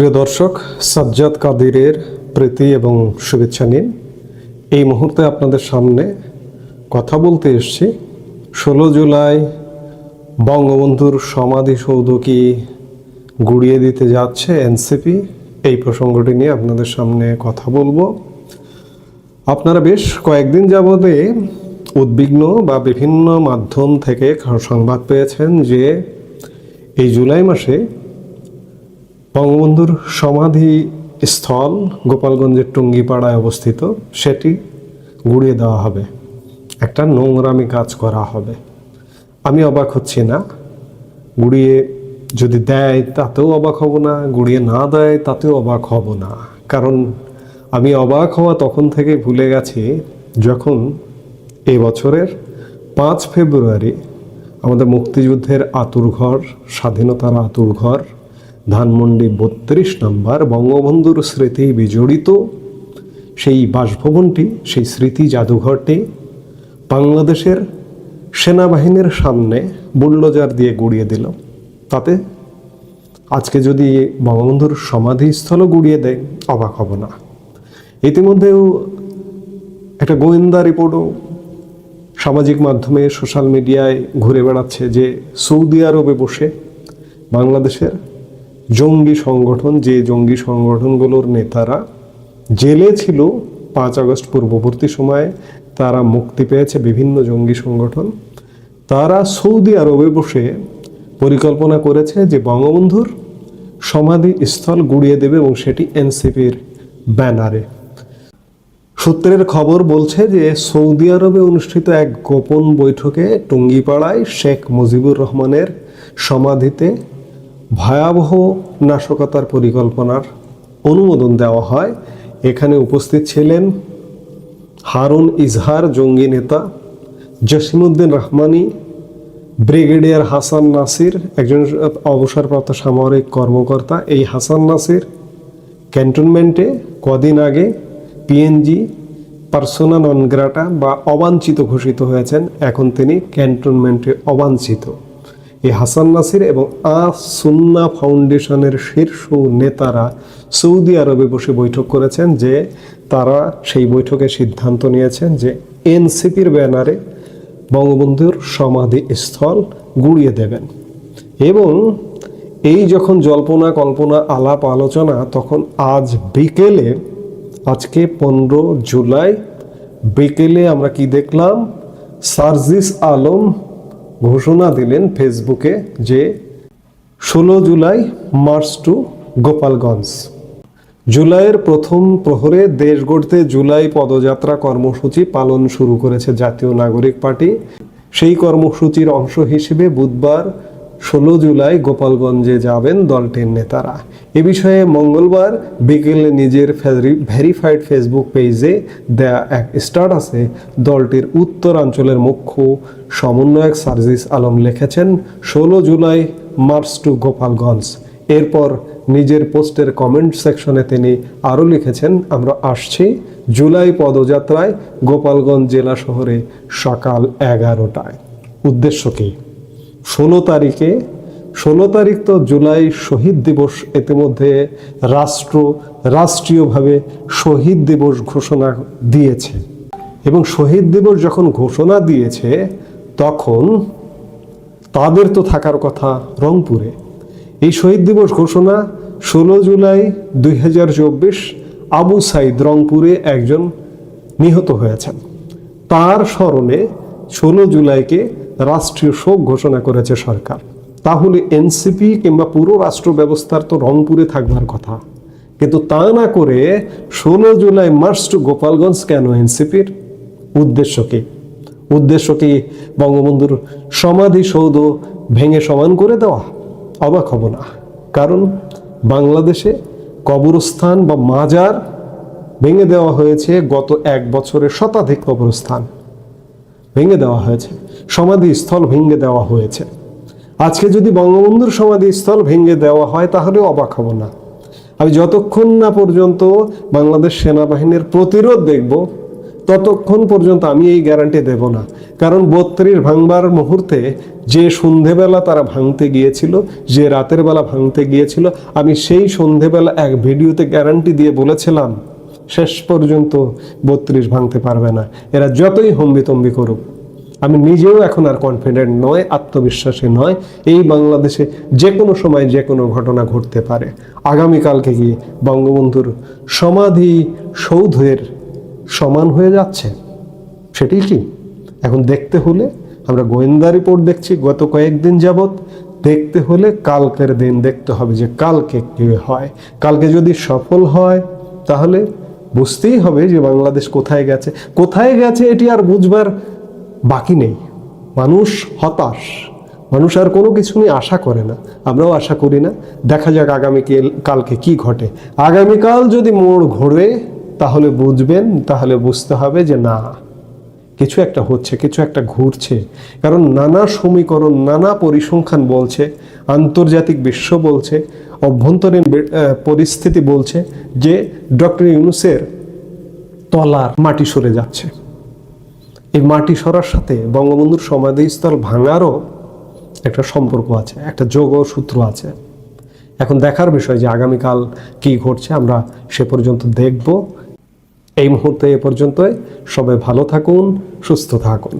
প্রিয় দর্শক, সাজ্জাদ কাদিরের প্রীতি এবং শুভেচ্ছা নিন। এই মুহূর্তে আপনাদের সামনে কথা বলতে এসেছি ষোলো জুলাই বঙ্গবন্ধুর সমাধিসৌধ কি গুড়িয়ে দিতে যাচ্ছে এনসিপি? এই প্রসঙ্গটি নিয়ে আপনাদের সামনে কথা বলব। আপনারা বেশ কয়েকদিন যাবতে উদ্বিগ্ন বা বিভিন্ন মাধ্যম থেকে সংবাদ পেয়েছেন যে এই জুলাই মাসে বঙ্গবন্ধুর সমাধি স্থল গোপালগঞ্জের টুঙ্গিপাড়ায় অবস্থিত, সেটি গুড়িয়ে দেওয়া হবে। একটা নোংরামি কাজ করা হবে। আমি অবাক হচ্ছি না। গুড়িয়ে যদি দেয়, তাতেও অবাক হব না। গুড়িয়ে না দেয়, তাতেও অবাক হব না। কারণ আমি অবাক হওয়া তখন থেকে ভুলে গেছি, যখন এ বছরের পাঁচ ফেব্রুয়ারি আমাদের মুক্তিযুদ্ধের আতুরঘর স্বাধীনতার আতুরঘর ধানমন্ডি বত্রিশ নম্বর বঙ্গবন্ধুর স্মৃতি বিজড়িত। সেই বাসভবনটি, সেই স্মৃতি জাদুঘরটি বাংলাদেশের সেনাবাহিনীর সামনে বুল্ডোজার দিয়ে গুড়িয়ে দিল। তাতে আজকে যদি বঙ্গবন্ধুর সমাধিস্থলও গুড়িয়ে দেয়, অবাক হব না। ইতিমধ্যেও একটা গোয়েন্দা রিপোর্টও সামাজিক মাধ্যমে, সোশ্যাল মিডিয়ায় ঘুরে বেড়াচ্ছে যে সৌদি আরবে বসে বাংলাদেশের জঙ্গি সংগঠন, যে জঙ্গি সংগঠনগুলোর নেতারা জেলে ছিল পাঁচ আগস্ট পূর্ববর্তী সময়ে, তারা মুক্তি পেয়েছে বিভিন্ন জঙ্গি সংগঠন। তারা সৌদি আরবে বসে পরিকল্পনা করেছে যে বঙ্গবন্ধুর সমাধি স্থল গুড়িয়ে দেবে এবং সেটি এনসিপির ব্যানারে। সূত্রের খবর বলছে যে সৌদি আরবে অনুষ্ঠিত এক গোপন বৈঠকে টুঙ্গিপাড়ায় শেখ মুজিবুর রহমানের সমাধিতে ভয়াবহ নাশকতার পরিকল্পনার অনুমোদন দেওয়া হয়। এখানে উপস্থিত ছিলেন হারুন ইজহার জঙ্গি নেতা, জসিমউদ্দিন রহমানি, ব্রিগেডিয়ার হাসান নাসির, একজন অবসরপ্রাপ্ত সামরিক কর্মকর্তা এই হাসান নাসির, ক্যান্টনমেন্টে কদিন আগে পিএনজি পার্সোনা নন গ্রাটা বা অবাঞ্ছিত ঘোষিত হয়েছেন। এখন তিনি ক্যান্টনমেন্টে অবাঞ্ছিত। এই হাসান নাসির এবং আ সুন্না ফাউন্ডেশনের শীর্ষ নেতারা সৌদি আরবে বসে বৈঠক করেছেন যে তারা সেই বৈঠকে সিদ্ধান্ত নিয়েছেন যে এনসিপির ব্যানারে বঙ্গবন্ধুর সমাধি স্থল গুড়িয়ে দেবেন। এবং এই যখন জল্পনা কল্পনা আলাপ আলোচনা তখন আজ বিকেলে, আজকে পনেরো জুলাই বিকেলে আমরা কি দেখলাম? সার্জিস আলম ঘোষণা দিলেন ফেসবুকে যে ষোলো জুলাই মার্চ টু গোপালগঞ্জ। জুলাইয়ের প্রথম প্রহরে দেশ গড়তে জুলাই পদযাত্রা কর্মসূচি পালন শুরু করেছে জাতীয় নাগরিক পার্টি। সেই কর্মসূচির অংশ হিসেবে বুধবার ষোলো জুলাই গোপালগঞ্জে যাবেন দলটির নেতারা। এ বিষয়ে মঙ্গলবার বিকেলে নিজের ভেরিফাইড ফেসবুক পেজে দেয়া এক স্ট্যাটাসে দলটির উত্তরাঞ্চলের মুখ্য সমন্বয়ক সার্জিস আলম লিখেছেন, ষোলো জুলাই মার্চ টু গোপালগঞ্জ। এরপর নিজের পোস্টের কমেন্ট সেকশনে তিনি আরও লিখেছেন, আমরা আসছি জুলাই পদযাত্রায় গোপালগঞ্জ জেলা শহরে সকাল এগারোটায়। উদ্দেশ্য কী? ষোলো তারিখে ষোলো তারিখ তো জুলাই শহীদ দিবস। ইতিমধ্যে রাষ্ট্র রাষ্ট্রীয়ভাবে শহীদ দিবস ঘোষণা দিয়েছে। এবং শহীদ দিবস যখন ঘোষণা দিয়েছে, তখন তাদের তো থাকার কথা রংপুরে। এই শহীদ দিবস ঘোষণা ষোলো জুলাই দুই হাজার চব্বিশ আবু সাইদ রংপুরে একজন নিহত হয়েছেন। তার স্মরণে ষোলো জুলাইকে রাষ্ট্রীয় শোক ঘোষণা করেছে সরকার। তাহলে এনসিপি কিংবা পুরো রাষ্ট্র ব্যবস্থার তো রংপুরে থাকবার কথা। কিন্তু তা না করে ষোলো জুলাই মার্চ টু গোপালগঞ্জ কেন এনসিপির? উদ্দেশ্য কি? উদ্দেশ্য কি বঙ্গবন্ধুর সমাধিসৌধ ভেঙে সমান করে দেওয়া? অবাক হব না। কারণ বাংলাদেশে কবরস্থান বা মাজার ভেঙে দেওয়া হয়েছে গত এক বছরের শতাধিক কবরস্থান। ভেঙে দেওয়া হয়েছে। সমাধিস্থল ভেঙে দেওয়া হয়েছে। আজকে যদি বঙ্গবন্ধুর সমাধিস্থল ভেঙে দেওয়া হয়, তাহলে অবাক হব না। আমি যতক্ষণ না পর্যন্ত বাংলাদেশ সেনাবাহিনীর প্রতিরোধ দেখব, ততক্ষণ পর্যন্ত আমি এই গ্যারান্টি দেব না। কারণ বত্রিশ ভাঙবার মুহূর্তে যে সন্ধেবেলা তারা ভাঙতে গিয়েছিল, যে রাতের বেলা ভাঙতে গিয়েছিল, আমি সেই সন্ধেবেলা এক ভিডিওতে গ্যারান্টি দিয়ে বলেছিলাম, শেষ পর্যন্ত বত্রিশ ভাঙতে পারবে না। এরা যতই হম্বিতম্বি করুক। আমি নিজেও এখন আর কনফিডেন্ট নয়, আত্মবিশ্বাসী নয়। এই বাংলাদেশে যে কোনো সময় যে কোনো ঘটনা ঘটতে পারে। আগামীকালকে গিয়ে বঙ্গবন্ধুর সমাধি সৌধের সমান হয়ে যাচ্ছে? সেটি কি? এখন দেখতে হলে, আমরা গোয়েন্দা রিপোর্ট দেখছি গত কয়েকদিন যাবৎ। দেখতে হলে কালকের দিন দেখতে হবে যে কালকে কি হয়। কালকে যদি সফল হয়, তাহলে বুঝতেই হবে যে বাংলাদেশ কোথায় গেছে। কোথায় গেছে এটি আর বুঝবার বাকি নেই। মানুষ হতাশ। মানুষ আর কোনো কিছু নিয়ে আশা করে না। আমরাও আশা করি না। দেখা যাক আগামী কালকে কি ঘটে। আগামীকাল যদি মোড় ঘোরে, তাহলে বুঝবেন, তাহলে বুঝতে হবে যে না, কিছু একটা হচ্ছে, কিছু একটা ঘুরছে। কারণ নানা সমীকরণ, নানা পরিসংখ্যান বলছে, আন্তর্জাতিক বিশ্ব বলছে, অভ্যন্তরীণ পরিস্থিতি বলছে যে ডক্টর ইউনুসের তলার মাটি সরে যাচ্ছে। এই মাটি সরার সাথে বঙ্গবন্ধুর সমাধিস্থল ভাঙারও একটা সম্পর্ক আছে, একটা যোগ সূত্র আছে। এখন দেখার বিষয় যে আগামীকাল কি ঘটছে, আমরা সে পর্যন্ত দেখব। এই মুহূর্তে এ পর্যন্তই। সবাই ভালো থাকুন, সুস্থ থাকুন।